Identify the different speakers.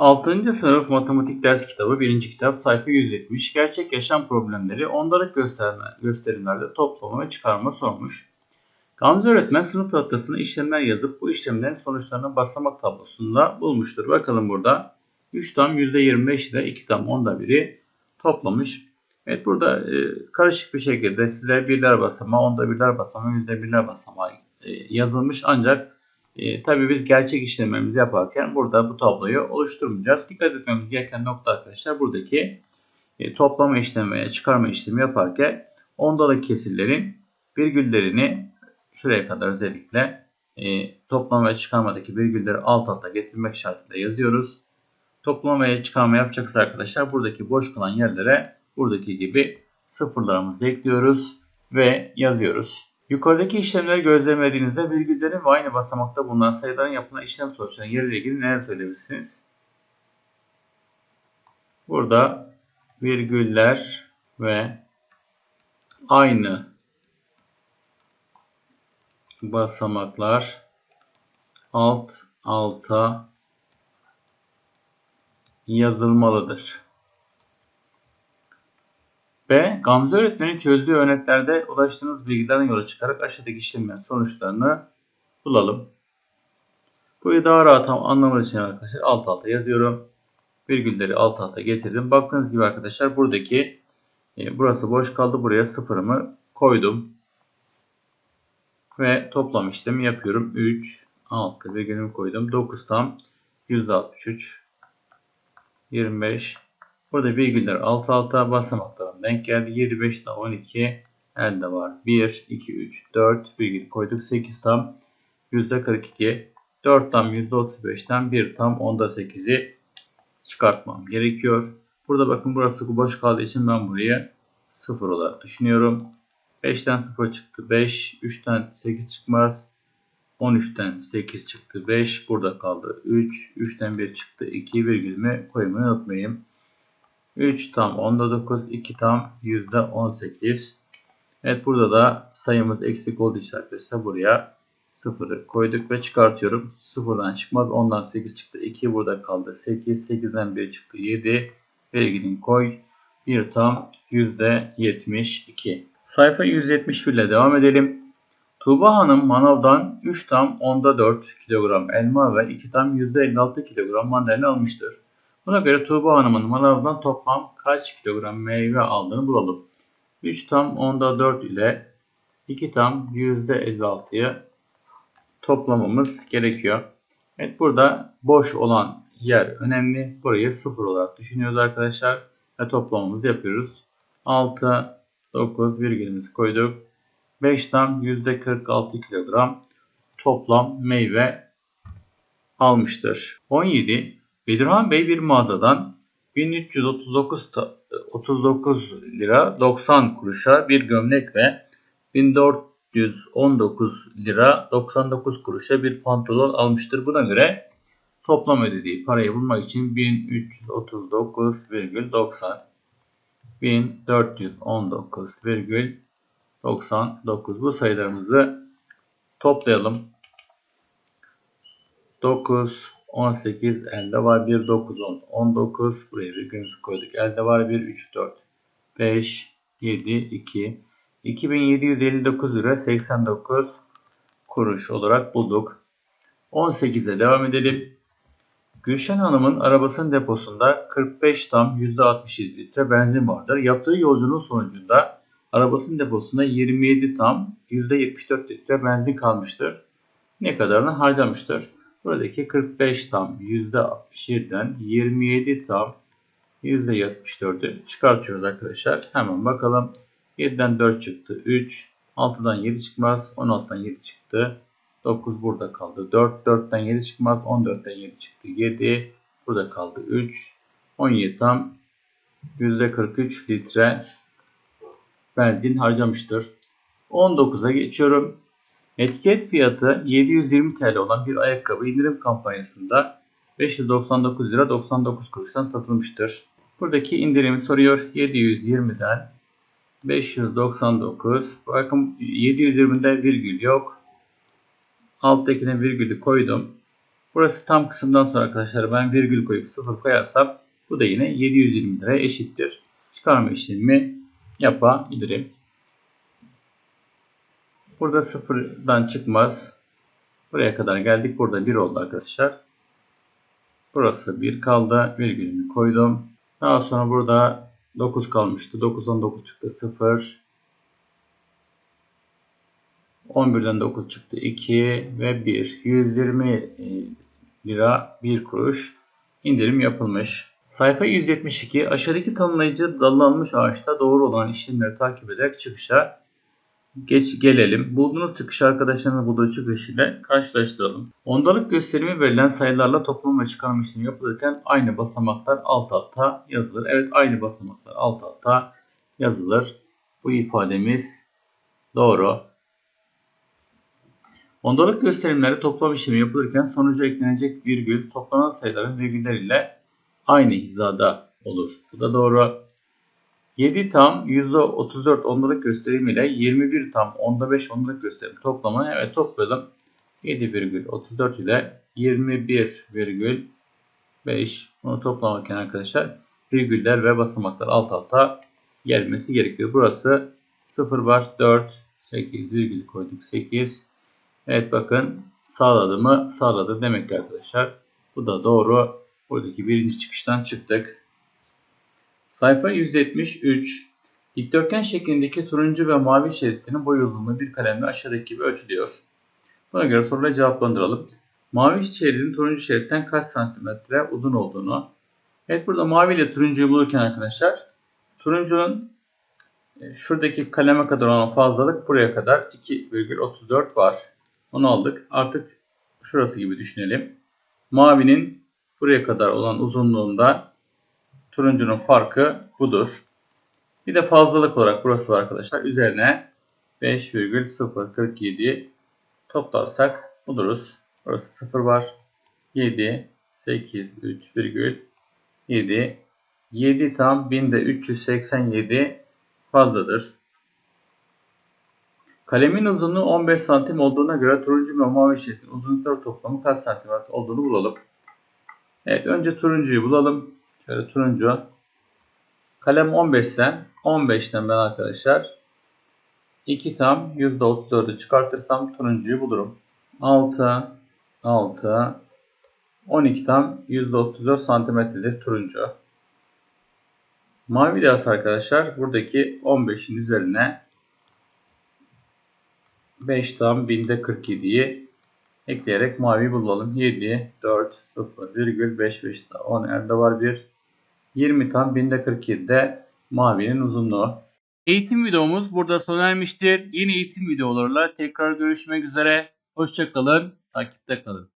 Speaker 1: 6. sınıf matematik ders kitabı 1. kitap sayfa 170 gerçek yaşam problemleri ondalık gösterme, gösterimlerde toplama ve çıkarma sormuş. Gamze öğretmen sınıf tahtasına işlemler yazıp bu işlemlerin sonuçlarını basamak tablosunda bulmuştur. Bakalım burada 3 tam %25 ile 2 tam onda biri toplamış. Evet burada e, karışık bir şekilde size birler basamağı, onda birler basamağı, yüzde birler basamağı e, yazılmış ancak e, tabii biz gerçek işlemlerimizi yaparken burada bu tabloyu oluşturmayacağız. Dikkat etmemiz gereken nokta arkadaşlar buradaki e, toplama işlemi çıkarma işlemi yaparken ondalık kesirlerin virgüllerini şuraya kadar özellikle e, toplama ve çıkarmadaki virgülleri alt alta getirmek şartıyla yazıyoruz. Toplama ve çıkarma yapacaksa arkadaşlar buradaki boş kalan yerlere buradaki gibi sıfırlarımızı ekliyoruz ve yazıyoruz. Yukarıdaki işlemleri gözlemlediğinizde virgüllerin ve aynı basamakta bulunan sayıların yapılan işlem sonuçlarının yeriyle ilgili neler söyleyebilirsiniz? Burada virgüller ve aynı basamaklar alt alta yazılmalıdır. B. Gamze öğretmenin çözdüğü örneklerde ulaştığınız bilgilerden yola çıkarak aşağıdaki işlemlerin sonuçlarını bulalım. Burayı daha rahat anlamak için arkadaşlar alt alta yazıyorum. Virgülleri alt alta getirdim. Baktığınız gibi arkadaşlar buradaki e, burası boş kaldı. Buraya sıfırımı koydum. Ve toplam işlemi yapıyorum. 3, 6 virgülümü koydum. 9 tam 163, 25, Burada virgüller alt alta basamaklara denk geldi. 25 ile 12 elde var. 1, 2, 3, 4 virgül koyduk. 8 tam %42. 4 tam %35'ten 1 tam onda 8'i çıkartmam gerekiyor. Burada bakın burası boş kaldığı için ben burayı 0 olarak düşünüyorum. 5'ten 0 çıktı 5. 3'ten 8 çıkmaz. 13'ten 8 çıktı 5. Burada kaldı 3. 3'ten 1 çıktı 2 virgülümü koymayı unutmayın. 3 tam onda 9, 2 tam yüzde 18. Evet burada da sayımız eksik olduğu için buraya 0'ı koyduk ve çıkartıyorum. 0'dan çıkmaz. 10'dan 8 çıktı. 2 burada kaldı. 8. 8'den 1 çıktı. 7. Verginin koy. 1 tam yüzde 72. Sayfa 171 ile devam edelim. Tuğba Hanım manavdan 3 tam onda 4 kilogram elma ve 2 tam yüzde 56 kilogram mandalina almıştır. Buna göre Tuğba Hanım'ın manavdan toplam kaç kilogram meyve aldığını bulalım. 3 tam onda 4 ile 2 tam %56'yı toplamamız gerekiyor. Evet burada boş olan yer önemli. Burayı 0 olarak düşünüyoruz arkadaşlar. Ve toplamamızı yapıyoruz. 6, 9 virgülümüzü koyduk. 5 tam %46 kilogram toplam meyve almıştır. 17 Bedirhan Bey bir mağazadan 1339 39 lira 90 kuruşa bir gömlek ve 1419 lira 99 kuruşa bir pantolon almıştır. Buna göre toplam ödediği parayı bulmak için 1339,90 1419,99 bu sayılarımızı toplayalım. 9 18 elde var 1 9 10 19 buraya virgülümüzü koyduk. Elde var 1 3 4 5 7 2 2759 lira 89 kuruş olarak bulduk. 18'e devam edelim. Gülşen Hanım'ın arabasının deposunda 45 tam %67 litre benzin vardır. Yaptığı yolculuğun sonucunda arabasının deposunda 27 tam %74 litre benzin kalmıştır. Ne kadarını harcamıştır? Buradaki 45 tam %67'den 27 tam %74'ü çıkartıyoruz arkadaşlar. Hemen bakalım. 7'den 4 çıktı. 3. 6'dan 7 çıkmaz. 16'dan 7 çıktı. 9 burada kaldı. 4. 4'ten 7 çıkmaz. 14'ten 7 çıktı. 7. Burada kaldı. 3. 17 tam %43 litre benzin harcamıştır. 19'a geçiyorum. Etiket fiyatı 720 TL olan bir ayakkabı indirim kampanyasında 599 lira 99 kuruştan satılmıştır. Buradaki indirimi soruyor. 720'den 599. Bakın 720'de virgül yok. Alttakine virgülü koydum. Burası tam kısımdan sonra arkadaşlar ben virgül koyup 0 koyarsam bu da yine 720 liraya eşittir. Çıkarma işlemi yapabilirim. Burada sıfırdan çıkmaz. Buraya kadar geldik. Burada 1 oldu arkadaşlar. Burası 1 kaldı. Virgülümü koydum. Daha sonra burada 9 kalmıştı. 9'dan 9 çıktı 0. 11'den 9 çıktı 2 ve 1. 120 e, lira 1 kuruş indirim yapılmış. Sayfa 172 aşağıdaki tanımlayıcı dallanmış ağaçta doğru olan işlemleri takip ederek çıkışa geç gelelim. Bulduğunuz çıkışı arkadaşlarınızın bulduğu çıkış ile karşılaştıralım. Ondalık gösterimi verilen sayılarla toplama ve çıkarma işlemi yapılırken aynı basamaklar alt alta yazılır. Evet aynı basamaklar alt alta yazılır. Bu ifademiz doğru. Ondalık gösterimleri toplam işlemi yapılırken sonuca eklenecek virgül toplanan sayıların virgüller ile aynı hizada olur. Bu da doğru. 7 tam %34 ondalık gösterim ile 21 tam onda 5 ondalık gösterim toplamı evet toplayalım. 7,34 ile 21,5 bunu toplamaktan arkadaşlar virgüller ve basamaklar alt alta gelmesi gerekiyor. Burası 0 var 4 8 virgül koyduk 8 Evet bakın sağladı mı? Sağladı demek ki arkadaşlar. Bu da doğru. Buradaki birinci çıkıştan çıktık. Sayfa 173. Dikdörtgen şeklindeki turuncu ve mavi şeritlerin boy uzunluğu bir kalemle aşağıdaki gibi ölçülüyor. Buna göre soruları cevaplandıralım. Mavi şeridin turuncu şeritten kaç santimetre uzun olduğunu. Evet burada mavi ile turuncuyu bulurken arkadaşlar turuncunun e, şuradaki kaleme kadar olan fazlalık buraya kadar 2,34 var. Onu aldık. Artık şurası gibi düşünelim. Mavinin buraya kadar olan uzunluğunda turuncunun farkı budur. Bir de fazlalık olarak burası var arkadaşlar. Üzerine 5,047 toplarsak buluruz. Burası 0 var. 7, 8, 3 virgül 7. 7 tam 1000'de 387 fazladır. Kalemin uzunluğu 15 santim olduğuna göre turuncu ve mavi şeklin uzunlukları toplamı kaç santimetre olduğunu bulalım. Evet önce turuncuyu bulalım. Şöyle turuncu. Kalem 15 ise 15'ten ben arkadaşlar 2 tam %34'ü çıkartırsam turuncuyu bulurum. 6 6 12 tam %34 santimetredir turuncu. Mavi de arkadaşlar buradaki 15'in üzerine 5 tam 1000'de 47'yi ekleyerek mavi bulalım. 7, 4, 0, virgül 5, 5 10 elde var 1. 20 tam 1000'de 47'de mavinin uzunluğu. Eğitim videomuz burada sona ermiştir. Yeni eğitim videolarıyla tekrar görüşmek üzere. Hoşçakalın. Takipte kalın.